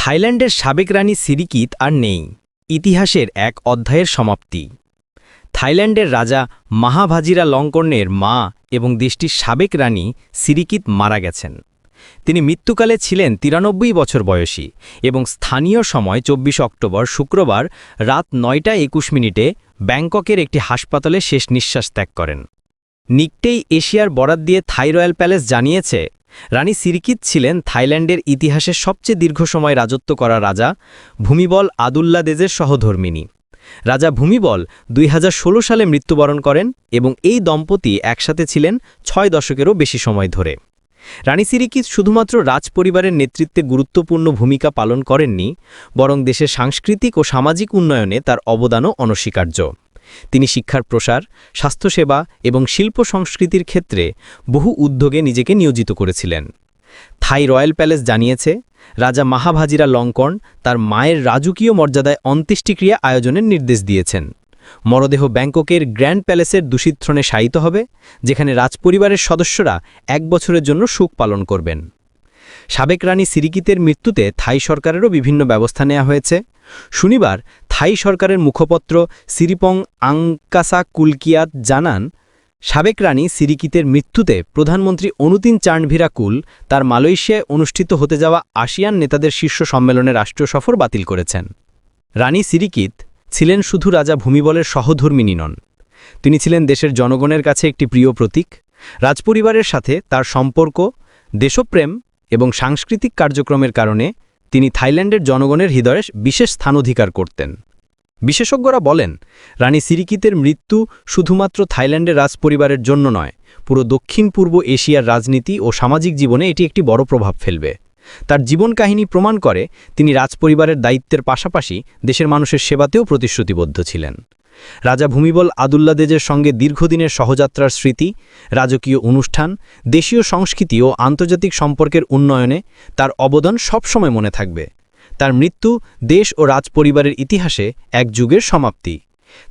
থাইল্যান্ডের সাবেক রানী সিরিকিত আর নেই। ইতিহাসের এক অধ্যায়ের সমাপ্তি। থাইল্যান্ডের রাজা মাহাভাজিরা লঙ্কর্ণের মা এবং দেশটির সাবেক রানী সিরিকিত মারা গেছেন। তিনি মৃত্যুকালে ছিলেন তিরানব্বই বছর বয়সী এবং স্থানীয় সময় চব্বিশ অক্টোবর শুক্রবার রাত নয়টা একুশ মিনিটে ব্যাংককের একটি হাসপাতালে শেষ নিঃশ্বাস ত্যাগ করেন। নিকটেই এশিয়ার বরাত দিয়ে থাই রয়্যাল প্যালেস জানিয়েছে রানী সিরিকিত ছিলেন থাইল্যান্ডের ইতিহাসে সবচেয়ে দীর্ঘ সময় রাজত্ব করা রাজা ভূমিবল আদুল্লাদেজের সহধর্মিনী রাজা ভূমিবল দুই হাজার ষোলো সালে মৃত্যুবরণ করেন এবং এই দম্পতি একসাথে ছিলেন ছয় দশকেরও বেশি সময় ধরে। রানী সিরিকিত শুধুমাত্র রাজপরিবারের নেতৃত্বে গুরুত্বপূর্ণ ভূমিকা পালন করেননি, বরং দেশের সাংস্কৃতিক ও সামাজিক উন্নয়নে তার অবদানও অনস্বীকার্য। তিনি শিক্ষার প্রসার, স্বাস্থ্যসেবা এবং শিল্প সংস্কৃতির ক্ষেত্রে বহু উদ্যোগে নিজেকে নিয়োজিত করেছিলেন। থাই রয়্যাল প্যালেস জানিয়েছে, রাজা মাহাভাজিরা লঙ্কন তার মায়ের রাজকীয় মর্যাদায় অন্ত্যেষ্টিক্রিয়া আয়োজনের নির্দেশ দিয়েছেন। মরদেহ ব্যাংককের গ্র্যান্ড প্যালেসের দূষিত্রণে শায়িত হবে, যেখানে রাজপরিবারের সদস্যরা এক বছরের জন্য সুখ পালন করবেন। সাবেক রানী সিরিকিতের মৃত্যুতে থাই সরকারেরও বিভিন্ন ব্যবস্থা নেওয়া হয়েছে। শনিবার থাই সরকারের মুখপত্র সিরিপং আংকাসা কুলকিয়াত জানান, সাবেক রানী সিরিকিতের মৃত্যুতে প্রধানমন্ত্রী অনুতিন চার্নভিরা কুল তার মালয়েশিয়ায় অনুষ্ঠিত হতে যাওয়া আসিয়ান নেতাদের শীর্ষ সম্মেলনে রাষ্ট্রীয় সফর বাতিল করেছেন। রানী সিরিকিত ছিলেন শুধু রাজা ভূমিবলের সহধর্মিনী নন। তিনি ছিলেন দেশের জনগণের কাছে একটি প্রিয় প্রতীক। রাজপরিবারের সাথে তার সম্পর্ক, দেশপ্রেম এবং সাংস্কৃতিক কার্যক্রমের কারণে তিনি থাইল্যান্ডের জনগণের হৃদয়ে বিশেষ স্থান অধিকার করতেন। বিশেষজ্ঞরা বলেন, রানী সিরিকিতের মৃত্যু শুধুমাত্র থাইল্যান্ডের রাজপরিবারের জন্য নয়, পুরো দক্ষিণ পূর্ব এশিয়ার রাজনীতি ও সামাজিক জীবনে এটি একটি বড় প্রভাব ফেলবে। তার জীবন কাহিনী প্রমাণ করে তিনি রাজপরিবারের দায়িত্বের পাশাপাশি দেশের মানুষের সেবাতেও প্রতিশ্রুতিবদ্ধ ছিলেন। রাজা ভূমিবল আদুল্লাদেজের সঙ্গে দীর্ঘদিনের সহযাত্রার স্মৃতি, রাজকীয় অনুষ্ঠান, দেশীয় সংস্কৃতি ও আন্তর্জাতিক সম্পর্কের উন্নয়নে তার অবদান সবসময় মনে থাকবে। তার মৃত্যু দেশ ও রাজপরিবারের ইতিহাসে এক যুগের সমাপ্তি।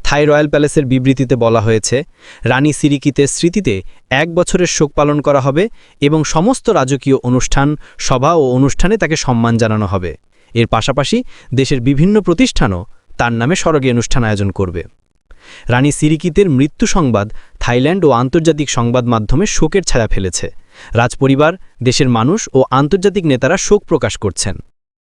থাই রয়্যাল প্যালেসের বিবৃতিতে বলা হয়েছে, রানী সিরিকিতের স্মৃতিতে এক বছরের শোক পালন করা হবে এবং সমস্ত রাজকীয় অনুষ্ঠান, সভা ও অনুষ্ঠানে তাকে সম্মান জানানো হবে। এর পাশাপাশি দেশের বিভিন্ন প্রতিষ্ঠানও তার নামে সড়কে অনুষ্ঠান আয়োজন করবে। রানী সিরিকিতের মৃত্যু সংবাদ থাইল্যান্ড ও আন্তর্জাতিক সংবাদ মাধ্যমে শোকের ছায়া ফেলেছে। রাজপরিবার, দেশের মানুষ ও আন্তর্জাতিক নেতারা শোক প্রকাশ করছেন।